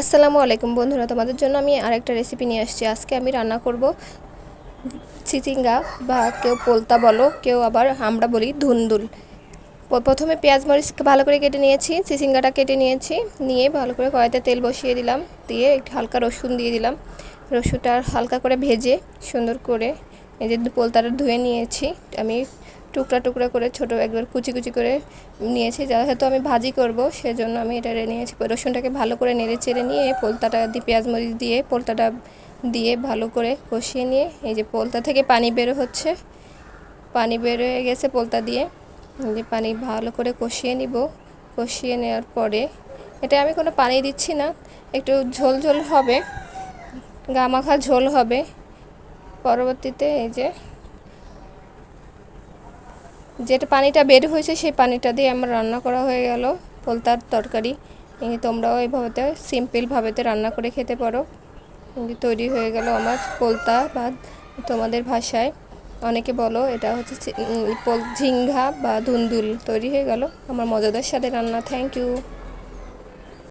আসসালামু আলাইকুম বন্ধুরা, তোমাদের জন্য আমি আরেকটা রেসিপি নিয়ে আসছি। আজকে আমি রান্না করব চিচিঙ্গা বা কেউ পোলতা বলো, কেউ আবার আমরা বলি ধুন্দুল। প্রথমে পেঁয়াজ মরিচ ভালো করে কেটে নিয়েছি, চিচিঙ্গাটা কেটে নিয়েছি, নিয়ে ভালো করে কড়াইতে তেল বসিয়ে দিলাম, দিয়ে একটু হালকা রসুন দিয়ে দিলাম। রসুনটা হালকা করে ভেজে সুন্দর করে এই যে পোলতাটা ধুয়ে নিয়েছি। আমি টুকরা টুকরা করে ছোট একবার কুচি কুচি করে নিয়েছি। যেহেতু আমি ভাজি করব, সেজন্য আমি এটা নিয়েছি। রসুনটাকে ভালো করে নেড়ে চেড়ে নিয়ে পোলতাটা দিয়ে, পেঁয়াজ মরিচ দিয়ে, পোলতাটা দিয়ে ভালো করে কষিয়ে নিয়ে, এই যে পোলতা থেকে পানি বের হচ্ছে, পানি বের হয়ে গেছে পোলতা দিয়ে যে পানি ভালো করে কষিয়ে নিব। কষিয়ে নেওয়ার পরে, এটা আমি কোনো পানি দিচ্ছি না, একটু ঝোল ঝোল হবে গামাখা ঝোল হবে। পরবর্তীতে এই যে যেটা পানিটা বের হয়েছে, সেই পানিটা দিয়ে আমার রান্না করা হয়ে গেল। পোলতার তরকারি। তোমরাও এইভাবেতে সিম্পলভাবেতে রান্না করে খেতে পারো। তৈরি হয়ে গেল আমার পোলতা বা তোমাদের ভাষায়। অনেকে বলো এটা হচ্ছে ঝিঙ্গা বা ধুন্দুল তৈরি হয়ে গেল। আমার মজাদার সাথে রান্না। Thank you